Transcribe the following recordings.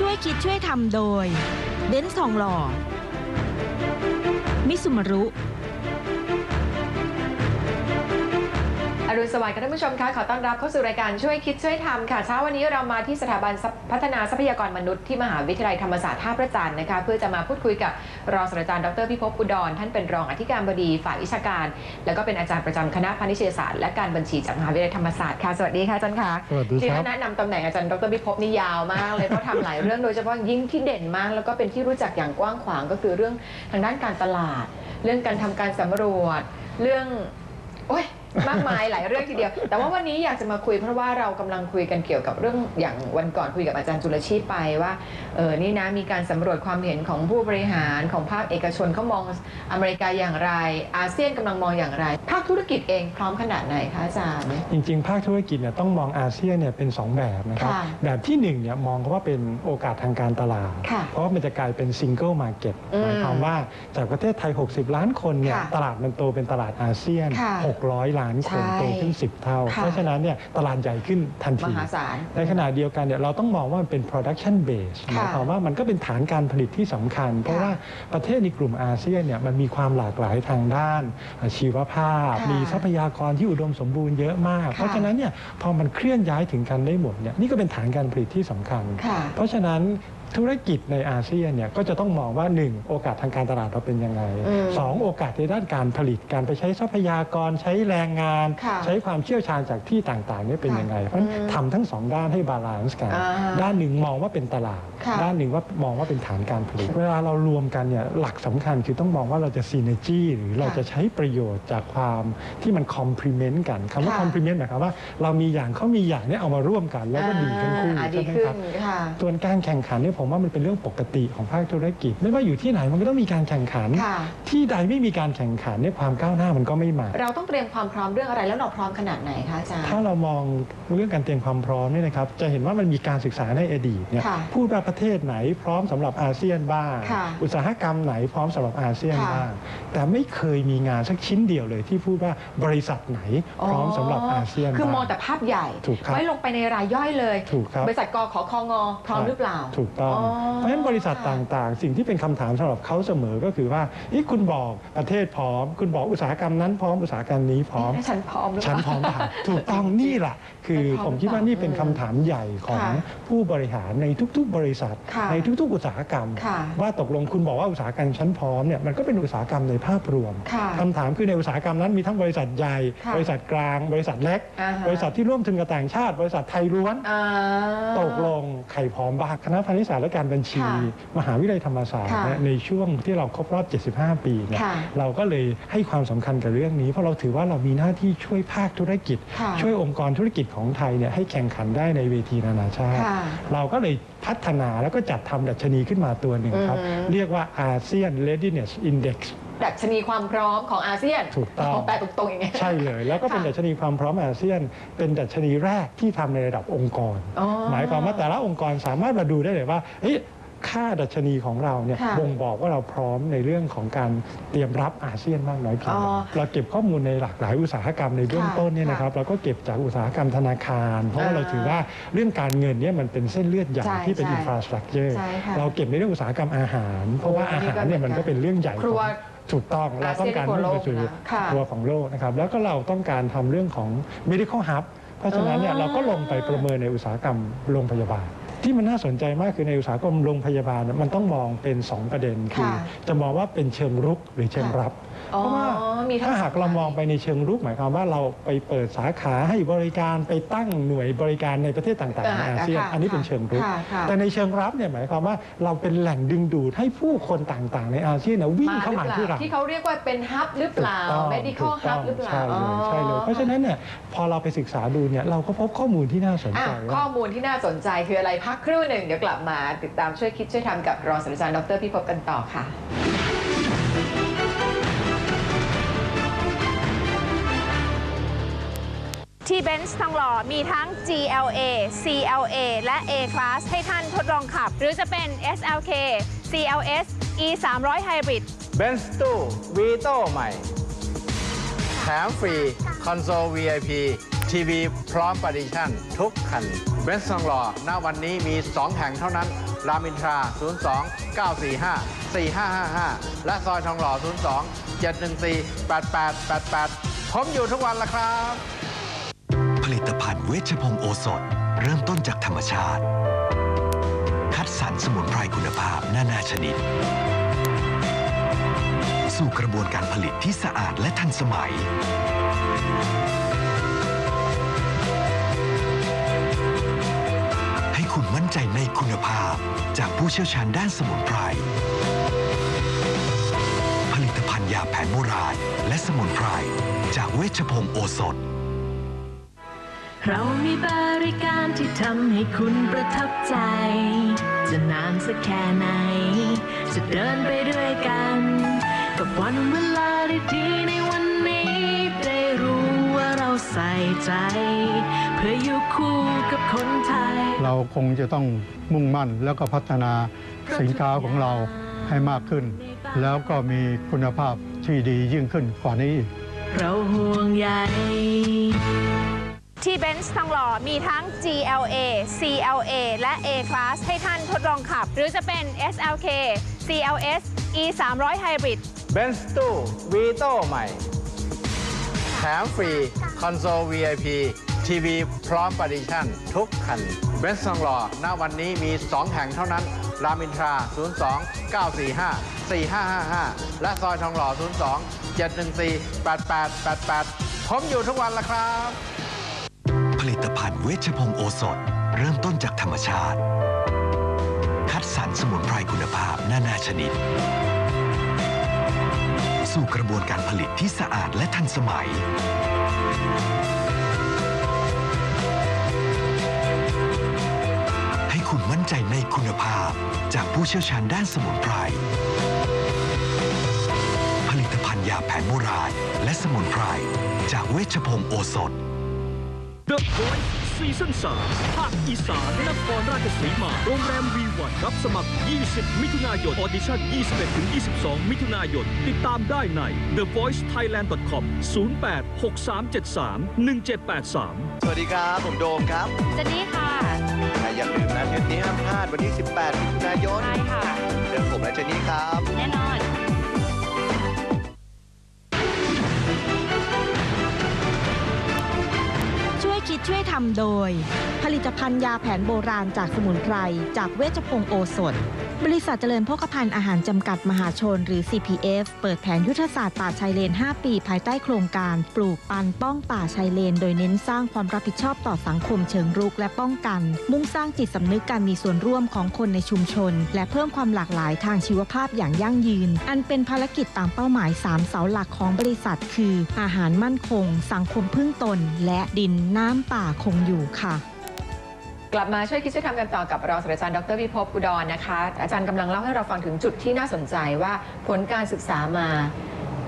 ช่วยคิดช่วยทำโดย เบนซ์ทองหล่อ มิสุมารุ อรุณสวัสดิ์ค่ะท่านผู้ชมคะขอต้อนรับเข้าสู่รายการช่วยคิดช่วยทำค่ะเช้าวันนี้เรามาที่สถาบันพัฒนาทรัพยากรมนุษย์ที่มหาวิทยาลัยธรรมศาสตร์ท่าพระจันทร์นะคะเพื่อจะมาพูดคุยกับรองศาสตราจารย์ดรพิภพอุดรท่านเป็นรองอธิการบดีฝ่ายวิชาการ แล้วก็เป็นอาจารย์ประจำคณะพาณิชยศาสตร์และการบัญชีจากมหาวิทยาลัยธรรมศาสตร์ค่ะสวัสดีค่ะอาจารย์คะสวัสดีที่ครับแนะนำตำแหน่งอาจารย์ดรพิภพนี่ยาวมากเลยเพราะทำหลายเรื่องโดยเฉพาะยิ่งที่เด่นมาก แล้วก็เป็นที่รู้จักอย่างกว้างขวางก็คือเรื่องทางด้านการตลาด เรื่องการทำการสำรวจ เรื่องโอ้ย มากมายหลายเรื่องทีเดียว แต่ว่าวันนี้อยากจะมาคุยเพราะว่าเรากำลังคุยกันเกี่ยวกับเรื่องอย่างวันก่อนคุยกับอาจารย์จุลชีพไปว่าเออนี่นะมีการสำรวจความเห็นของผู้บริหารของภาคเอกชนเขามองอเมริกาอย่างไร อาเซียนกำลังมองอย่างไร ภาคธุรกิจเองพร้อมขนาดไหนคะอาจารย์จริงๆ ภาคธุรกิจเนี่ยต้องมองอาเซียนเนี่ยเป็น 2 แบบนะครับค่ะแบบที่1เนี่ยมองว่าเป็นโอกาสทางการตลาดค่ะเพราะว่ามันจะกลายเป็นซิงเกิลมาร์เก็ตอืมหมายความว่าจากประเทศไทย 60 ล้านคนเนี่ยค่ะตลาดมันโตเป็นตลาดอาเซียนค่ะ600ล้านคนใช่โตขึ้น 10 เท่าค่ะเพราะฉะนั้นเนี่ยตลาดใหญ่ขึ้นทันมทีหาศาลในขณะเดียวกันเนี่ยเราต้องมองว่ามันเป็น production base ค่ะหมายความว่ามันก็เป็นฐานการผลิตที่สำคัญ เพราะค่ะว่าประเทศในกลุ่มอาเซียนเนี่ยมันมีความหลากหลายทางด้านชีวภาพค่ะมีทรัพยากรที่อุดมสมบูรณ์เยอะมากค่ะเพราะฉะนั้นเนี่ยพอมันเคลื่อนย้ายถึงกันได้หมดเนี่ยนี่ก็เป็นฐานการผลิตที่สำคัญค่ะเพราะฉะนั้น ธุรกิจในอาเซียนเนี่ยก็จะต้องมองว่า 1 โอกาสทางการตลาดเราเป็นยังไงอืมสองโอกาสในด้านการผลิตการไปใช้ทรัพยากรใช้แรงงานค่ะใช้ความเชี่ยวชาญจากที่ต่างๆเนี่ยเป็นค่ะยังไงเพราะฉะนั้นอืมทำทั้งสองด้านให้บาลานซ์กันอ่าด้านหนึ่งมองว่าเป็นตลาดค่ะด้านหนึ่งว่ามองว่าเป็นฐานการผลิต เวลาเรารวมกันเนี่ยหลักสำคัญคือต้องมองว่าเราจะซีเนจีหรือเราค่ะจะใช้ประโยชน์จากความที่มันคอมพลีเมนต์กันคำว่าค่ะคอมพลีเมนต์หมายความว่าเรามีอย่างเขามีอย่างเนี่ยเอามาร่วมกัน แล้วก็ดีทั้งคู่อ่าดีใช่ไหมขึ้คนรับค่ะส่วนการแข่งขันเนี่ยผมว่ามันเป็นเรื่องปกติของภาคธุรกิจ ไม่ว่าอยู่ที่ไหนมันก็ต้องมีการแข่งขัน ค่ะ ที่ใดไม่มีการแข่งขันเนี่ยความก้าวหน้ามันก็ไม่มา เราต้องเตรียมความพร้อมเรื่องอะไรแล้วเราพร้อมขนาดไหนคะอาจารย์ ถ้าเรามองเรื่องการเตรียมความพร้อมเนี่ยนะครับ จะเห็นว่ามันมีการศึกษาในอดีตเนี่ยค่ะพูดว่าประเทศไหนพร้อมสำหรับอาเซียนบ้าง ค่ะอุตสาหกรรมไหนพร้อมสำหรับอาเซียนค่ะบ้าง แต่ไม่เคยมีงานสักชิ้นเดียวเลยที่พูดว่าบริษัทไหนพร้อมสำหรับอาเซียนคือมบ้าองแต่ภาพใหญ่ ถูกครับไม่ลงไปในรายย่อยเลย ถูกครับ บริษัทกขอคองอพร้อมหรือเปล่าถูกต้องอ๋อเพราะฉะนั้นบริษัทต่างๆ สิ่งที่เป็นคำถามสำหรับเขาเสมอก็คือว่านี่คุณบอกประเทศพร้อม คุณบอกอุตสาหกรรมนั้นพร้อมอุตสาหกรรมนี้พร้อมให้ฉันพร้อมหรือเปฉันล่าพร้อมทำถูกต้องนี่แหละคือฉันพร้อมผมคิดว่านี่เป็นคำถามใหญ่ของค่ะผู้บริหารในทุกๆ บริษัทค่ะในทุกๆ อุตสาหกรรมค่ะว่าตกลงคุณบอกว่าอุตสาหกรรมชั้นพร้อมเนี่ยมันก็เป็นอุตสาหกรรมในภาพรวมค่ะคำถามคือในอุตสาหกรรมนั้นมีทั้งบริษัทใหญ่ค่ะบริษัทกลาง บริษัทเล็กอ่าฮะบริษัทที่ร่วมทุนกับต่างชาติ บริษัทไทยล้วนอ่าตกลงใครพร้อมบ้างคณะพาณิชยศาสตร์และการบัญชีค่ะมหาวิทยาลัยธรรมศาสตร์ค่ะเนี่ยในช่วงที่เราครบรอบ 75 ปีเนี่ยค่ะเราก็เลยให้ความสำคัญกับเรื่องนี้ เพราะเราถือว่าเรามีหน้าที่ช่วยภาคธุรกิจค่ะช่วยองค์กรธุรกิจของไทยเนี่ยให้แข่งขันได้ในเวทีนานาชาติค่ะเราก็เลย พัฒนาแล้วก็จัดทำดัชนีขึ้นมาตัวหนึ่งครับอือฮึเรียกว่าอาเซียน Readiness Index ดัชนีความพร้อมของอาเซียนถูกต้องแปลตรงๆอย่างเงี้ยใช่เลย แล้วก็เป็นค่ะดัชนีความพร้อมอาเซียน เป็นดัชนีแรกที่ทำในระดับองค์กรอ๋อหมายความว่าแต่ละองค์กรสามารถมาดูได้เลยว่าเฮ้ย ค่าดัชนีของเราเนี่ยค่ะบ่งบอกว่าเราพร้อมในเรื่องของการเตรียมรับอาเซียนมากน้อยเพียงอ๋ใดอเราเก็บข้อมูลในหลากหลายอุตสาหกรรมในเบื้องค่ะต้นเนี่ยนะครับเราก็เก็บจากอุตสาหกรรมธนาคาร เพราะว่าอ่าเราถือว่าเรื่องการเงินเนี่ยมันเป็นเส้นเลือดใหญ่ใช่ที่เป็นใช่อินฟราสตรักเจอร์ใช่ค่ะเราเก็บในเรื่องอุตสาหกรรมอาหาร เพราะว่าโอ้อาหารเนี่ยนี่ก็มันก็เป็นเรื่องใหญ่ครัวของถูกต้องเราต้องการอาเซียนมุ่งไปสู่ครัวโลกนะค่ะครัวของโลกนะครับแล้วก็เราต้องการทำเรื่องของ medical hub เพราะฉะนั้นเนี่ยอ๋อเราก็ลงไปประเมินในอุตสาหกรรมโรงพยาบาล ที่มันน่าสนใจมากคือในอุตสาหกรรมโรงพยาบาลเนี่ยมันต้องมองเป็น 2 ประเด็นคือค่ะจะมองว่าเป็นเชิงรุกหรือเชิงค่ะรับอ๋อ เพราะว่ามีทั้งถ้าหากเรามองไปในเชิงรุกหมายความว่าเราไปเปิดสาขาให้บริการไปตั้งหน่วยบริการในประเทศต่างๆในอาเซียนค่ะอันนี้เป็นเชิงรุกค่ะค่ะแต่ในเชิงรับเนี่ยหมายความว่าเราเป็นแหล่งดึงดูดให้ผู้คนต่างๆ ในอาเซียนเนี่ยวิ่งเข้ามาที่เราที่เขาเรียกว่าเป็นฮับหรือเปล่าถูกต้อง medical ถูกต้ hub งหรือเปล่าใช่เลยใช่เลยเพราะฉะนั้นเนี่ยพอเราไปศึกษาดูเนี่ยเราก็พบข้อมูลที่น่าสนอะใจข้อว่ามูลที่น่าสนใจคืออะไรพักครู่หนึ่งเดี๋ยวกลับมาติดตามช่วยคิดช่วยทำกับรองศาสตราจารย์ดรพิภพกันต่อค่ะ เบนซ์ทองหล่อมีทั้ง GLA CLA และ A Class ให้ท่านทดลองขับ หรือจะเป็น SLK CLS E 3 0 0 Hybrid เบนซ์ตู้วีโต้ใหม่ แถมฟรีคอนโซล VIP ทีวีพร้อมปฏิชั่น ทุกคันเบนซ์ทองหล่อณวันนี้มี 2 แห่งเท่านั้น รามอินทรา 02 945 4555 และซอยทองหล่อ 02 714 8888 ผมอยู่ทุกวันละครับ ลิตภัณฑ์เวชพงศ์โอสถ เริ่มต้นจากธรรมชาติ คัดสรรสมุนไพรคุณภาพนานาชนิด สู่กระบวนการผลิตที่สะอาดและทันสมัย ให้คุณมั่นใจในคุณภาพจากผู้เชี่ยวชาญด้านสมุนไพร ผลิตภัณฑ์ยาแผนโบราณและสมุนไพรจากเวชพงศ์โอสถ เรามีบริการที่ทำให้คุณประทับใจ จะนานสักแค่ไหน จะเดินไปด้วยกัน กับวันเวลาดีๆในวันนี้ ได้รู้ว่าเราใส่ใจ เพื่ออยู่คู่กับคนไทย เราคงจะต้องมุ่งมั่นแล้วก็พัฒนาสินค้าของเราให้มากขึ้น แล้วก็มีคุณภาพที่ดียิ่งขึ้นกว่านี้ เราห่วงใย ที่เบนซ์ทองหล่อมีทั้ง GLA CLA และ A Class ให้ท่านทดลองขับ หรือจะเป็น SLK CLS E 3 0 0 Hybrid เบนซ์ตู้วีโต้ใหม่ แถมฟรี คอนโซล VIP ทีวีพร้อมปฏิชั่น ทุกคัน เบนซ์ทองหล่อณวันนี้มี 2 แห่งเท่านั้น รามอินทรา 02 945 4555 และซอยทองหล่อ 02 714 8888 ผมอยู่ทุกวันละครับ ผลิตภัณฑ์เวชพงโอสถ เริ่มต้นจากธรรมชาติ คัดสรรสมุนไพรคุณภาพนานาชนิด สู่กระบวนการผลิตที่สะอาดและทันสมัย ให้คุณมั่นใจในคุณภาพจากผู้เชี่ยวชาญด้านสมุนไพรผลิตภัณฑ์ยาแผนโบราณและสมุนไพรจากเวชพงศ์โอสถ The Voice ซีซั่น3ภาคอีสานนครราชสีมา โรงแรมวีวันรับสมัคร 20 มิถุนายน ออดิชั่น 21-22 มิถุนายน ติดตามได้ใน The Voice Thailand.com 08 6373 1783 สวัสดีครับ ผมโดมครับเจนนี่ค่ะและอย่าลืมนะเทปนี้ห้ามพลาดวันที่ 18 มิถุนายน ใช่ค่ะเจอผมและเจนนี่ครับ แน่นอน ช่วยคิตช่วยทำโดย ผลิตภัณฑ์ยาแผนโบราณจากสมุนไพร จากเวชพงศ์โอสถ บริษัทเจริญโภคภัณฑ์อาหารจำกัดมหาชนหรือ CPF เปิดแผนยุทธศาสตร์ป่าชายเลน 5 ปี ภายใต้โครงการปลูกปันป้องป่าชายเลน โดยเน้นสร้างความรับผิดชอบต่อสังคมเชิงรุกและป้องกัน มุ่งสร้างจิตสำนึกการมีส่วนร่วมของคนในชุมชน และเพิ่มความหลากหลายทางชีวภาพอย่างยั่งยืน อันเป็นภารกิจตามเป้าหมาย 3 เสาหลักของบริษัท คือ อาหารมั่นคง สังคมพึ่งตน และดินน้ำป่าคงอยู่ค่ะ กลับมาช่วยคิดช่วยทำกันต่อกับรองศาสตราจารย์ดรวิภพอุดรนะคะ อาจารย์กำลังเล่าให้เราฟังถึงจุดที่น่าสนใจว่าผลการศึกษามา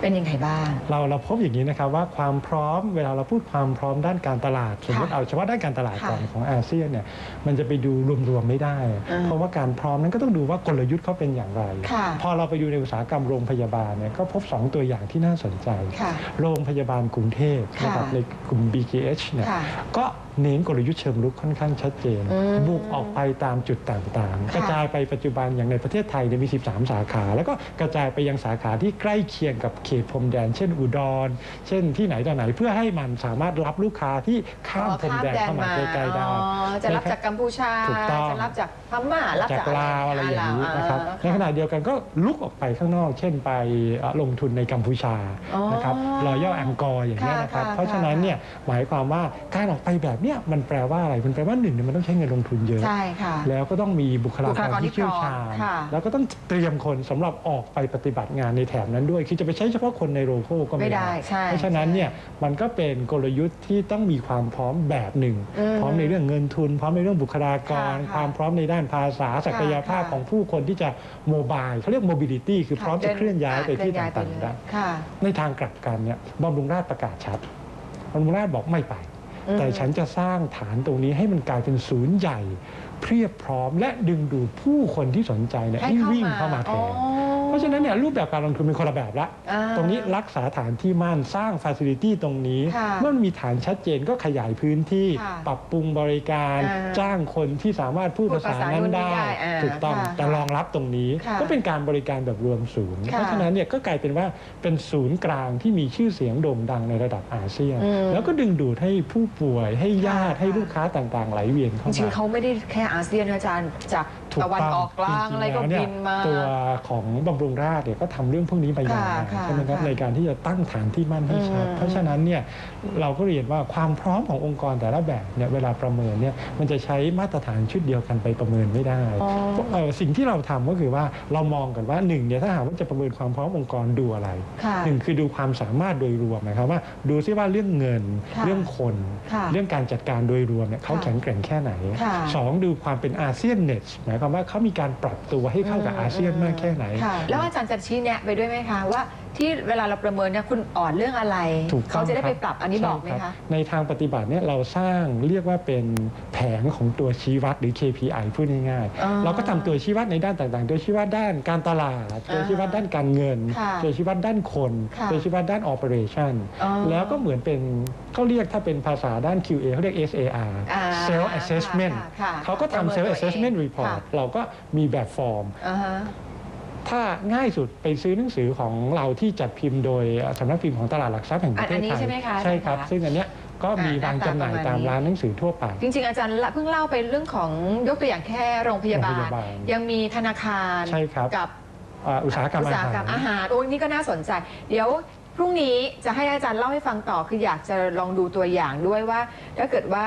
เป็นยังไงบ้าง เราเราพบอย่างนี้นะครับว่าความพร้อมเวลาเราพูดความพร้อมด้านการตลาดสมมติค่ะเอาเฉพาะด้านการตลาดก่อนค่ะของอาเซียนเนี่ยมันจะไปดูรวมๆไม่ได้อ่าเพราะว่าการพร้อมนั้นก็ต้องดูว่ากลยุทธ์เขาเป็นอย่างไรค่ะพอเราไปดูในอุตสาหกรรมโรงพยาบาลเนี่ยก็พบ 2 ตัวอย่างที่น่าสนใจค่ะโรงพยาบาลกรุงเทพนะครับค่ะในกลุ่ม BKH เนี่ยค่ะก็ เน้นกลยุทธ์เชิงลุกค่อนข้างชัดเจนอืมบุกออกไปตามจุดต่างๆค่ะกระจายไปปัจจุบันอย่างในประเทศไทยเนี่ยมี 13 สาขา แล้วก็กระจายไปยังสาขาที่ใกล้เคียงกับเขตพรมแดน เช่นอุดร เช่นที่ไหนต่อไหนเพื่อให้มันสามารถรับลูกค้าที่ข้ามพรมแดนเข้ามาใกล้ๆได้อ๋อจะรับจากกัมพูชาถูกต้องจะรับจากพม่ารับจากจากลาวอะไรอย่างนี้นะครับในอ่าขณะเดียวกันก็ลุกออกไปข้างนอก เช่นไปเอ่อลงทุนในกัมพูชาอ๋อนะครับรอยัลแองกอร์อย่างนี้ยนะครับค่ะค่ะเพราะฉะนั้นเนี่ยหมายความว่าการออกไปแบบเนี้ยมันแปลว่าอะไร มันแปลว่าหนึ่งเนี่ยมันต้องใช้เงินลงทุนเยอะ ใช่ค่ะ แล้วก็ต้องมีบุคลาบุคกลากรรที่ที่เชี่ยวชาญพร้อมค่ะแล้วก็ต้องเตรียมคนสำหรับออกไปปฏิบัติงานในแถบนั้นด้วย คือจะไปใช้เฉพาะคนในโลโก้ก็ไม่ไม่ได้ได้ใช่เพราะฉะนั้นเนี่ยมันก็เป็นกลยุทธ์ที่ต้องมีความพร้อมแบบหนึ่งอืมพร้อมในเรื่องเงินทุน พร้อมในเรื่องบุคลากรค่ะความพร้อมในด้านภาษาศักยภาพค่ะของผู้คนที่จะโมบายเขาเรียกโมบิลิตี้คือพร้อมจะเคลื่อนย้ายไปที่เคลื่อนย้ยต่างๆได้ค่ะในทางกลับกันเนี่ยบำรุงราชประกาศชัดบำรุงราชบอกไม่ไปอืม แต่ฉันจะสร้างฐานตรงนี้ให้มันกลายเป็นศูนย์ใหญ่เพียบพร้อมและดึงดูดผู้คนที่สนใจเนี่ยให้วิ่งเข้ามาแทนเพราะฉะะฉะนั้นเนี่ยรูปแบบการลงทุนเป็นคนละแบบละ อ่า ตรงนี้รักษาฐานที่มั่นสร้างฟ a ซิลิตี้ตรงนี้ ค่ะเมื่อมันมีฐานชัดเจนก็ขยายพื้นที่ ค่ะปรับปรุงบริการ อ่าจ้างคนที่สามารถพูดพูดภาษาภาษานั้นนู่นนี่ได้ ได้อ่าถูกต้องค่ะแต่รองรับตรงนี้ค่ะก็เป็นการบริการแบบรวมศูนย์ ค่ะเพราะฉะนั้นเนี่ยก็กลายเป็นว่าเป็นศูนย์กลางที่มีชื่อเสียงโด่งดังในระดับอาเซียน อืมแล้วก็ดึงดูดให้ผู้ป่วยให้ญาติค่ะ ให้ลูกค้าต่างๆ ไหลเวียนเข้าจริงมาๆเขาไม่ได้แค่อาเซียนนะอาจารย์จากถูกตะวันต้งออกกลางจๆอะไรก็แล้วเยบินมา ตัวของบำรุงราษฎร์เนี่ยก็ทำเรื่องพวกนี้มายาวนานค่ะใช่ไหมครับค่ะในการที่จะตั้งฐานที่มั่นให้ชัดอืมเพราะฉะนั้นเนี่ยเราก็เรียนว่าความพร้อมขององค์กรแต่ละแบบเนี่ยเวลาประเมินเนี่ยมันจะใช้มาตรฐานชุดเดียวกันไปประเมินไม่ได้อ๋อเอ่อสิ่งที่เราทำก็คือว่าเรามองกันว่าหนึ่งเนี่ยถ้าหากว่าจะประเมินความพร้อมองค์กรดูอะไรค่ะหนึ่งคือดูความสามารถโดยรวมนะครับว่าดูซิว่าเรื่องเงินค่ะเรื่องคนค่ะเรื่องการจัดการโดยรวมเนี่ยเขาค่ะแข็งแกร่งแค่ไหนค่ะสองดูความเป็นอาเซียนเน็ตหมายความว่าเขามีการปรับตัวให้เข้ากับอาเซียนมากแค่ไหนค่ะแล้วอาจารย์จะชี้แนะไปด้วยไหมคะว่าที่เวลาเราประเมินเนี่ยคุณอ่อนเรื่องอะไร ถูกต้องเขาจะได้ไปคปรับอันนี้บอกไหมใช่คะ ในทางปฏิบัติเนี่ยเราสร้างเรียกว่าเป็นแผงของตัวชี้วัดหรือ KPI พูดง่ายอ๋อๆเราก็ทำตัวชี้วัดในด้านต่างๆตัวชี้วัดด้านการตลาดตัวชี้วัดด้านการเงิน ค่ะตัวชี้วัดด้านคน ค่ะตัวชี้วัดด้าน operation อ๋อแล้วก็เหมือนเป็นเขาเรียกถ้าเป็นภาษาด้าน QA เขาเรียก SAR อ่า self assessment ค่ะค่ะเขาก็ประเมินทำ self ตัวเอง assessment report ค่ะ เราก็มีแบบฟอร์ม อ่าฮะ ถ้าง่ายสุดไปซื้อหนังสือของเราที่จัดพิมพ์โดยสำนักพิมพ์ของตลาดหลักทรัพย์แห่งประเทศอันนี้ไทยใช่ไหมคะใช่ครับอาจารย์คะซึ่งอันเนี้ยก็มีอ่าวางจำหน่ายหน้าตาตามประมาณนี้ร้านหนังสือทั่วไป จริง ๆ อาจารย์ละเพิ่งเล่าไปเรื่องของยกตัวอย่างแค่โรงพยาบาโรงพลยาบาลยังมีธนาคารใช่ครับกับอ่าอุตสาหกรรมอุตอาสาหหารกรรมอาหารโอ้ยนี่ก็น่าสนใจ เดี๋ยว พรุ่งนี้จะให้อาจารย์เล่าให้ฟังต่อคืออยากจะลองดูตัวอย่างด้วยว่า ถ้าเกิดว่า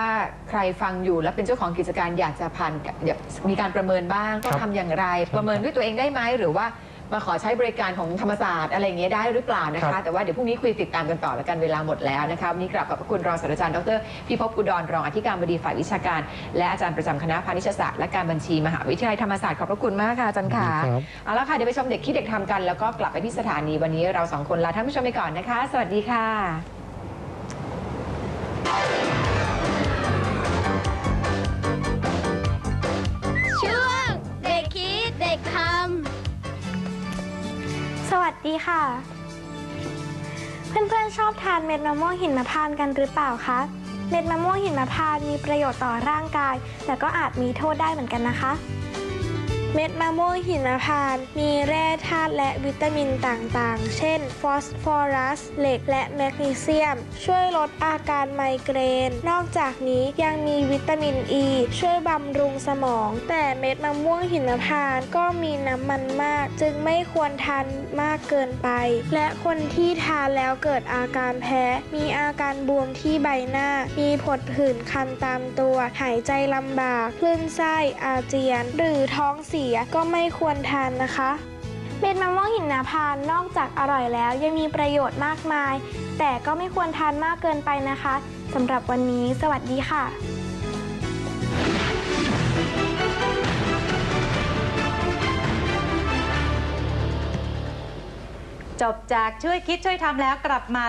ใครฟังอยู่และเป็นเจ้าของกิจการอยากจะผ่านอยากมีการประเมินบ้างต้องทำอย่างไร ประเมินด้วยตัวเองได้ไหมหรือว่า มาขอใช้บริการของธรรมศาสตร์อะไรอย่างเงี้ยได้หรือเปล่านะครัคะ บ แต่ว่าเดี๋ยวพรุ่งนี้คุยติดตามกันต่อแล้วกันเวลาหมดแล้วนะคะวันนี้กราบขอบพระคุณรองศาสตราจารย์ดรพิภพอุดรรองอธิการบดีฝ่ายวิชาการ และอาจารย์ประจำคณะพาณิชยศาสตร์และการบัญชีมหาวิทยาลัยธรรมศาสตร์ขอบพระคุณมากค่ะอาจารย์ค่ะครับ เอาละค่ะเดี๋ยวไปชมเด็กคิดเด็กทำกันแล้วก็กลับไปที่สถานีวันนี้เราสองคนลาท่านผู้ชมไปก่อนนะคะ สวัสดีค่ะ ดีค่ะ เพื่อนๆชอบทานเม็ดมะม่วงหินมะพร้าวกันหรือเปล่าคะ เม็ดมะม่วงหินมะพร้าวมีประโยชน์ต่อร่างกาย แต่ก็อาจมีโทษได้เหมือนกันนะคะ เม็ดมะม่วงหินมพร้าวมีแร่ธาตุและวิตามินต่างๆ เช่น ฟอสฟอรัส เหล็ก และแมกนีเซียม ช่วยลดอาการไมเกรน นอกจากนี้ยังมีวิตามินอ e, ีช่วยบำรุงสมอง แต่เม็ดมะม่วงหินมพร้าวก็มีน้ำมันมาก จึงไม่ควรทานมากเกินไป และคนที่ทานแล้วเกิดอาการแพ้ มีอาการบวมที่ใบหน้า มีผดผื่นคันตามตัว หายใจลำบาก คลื่นไส้อาเจียน หรือท้องเสียสียก็ไม่ควรทานนะคะเม็ดมะม่วงหินนาพานนอกจากอร่อยแล้วยังมีประโยชน์มากมาย แต่ก็ไม่ควรทานมากเกินไปนะคะสำหรับวันนี้สวัสดีค่ะจบจากช่วยคิดช่วยทำแล้วกลับมา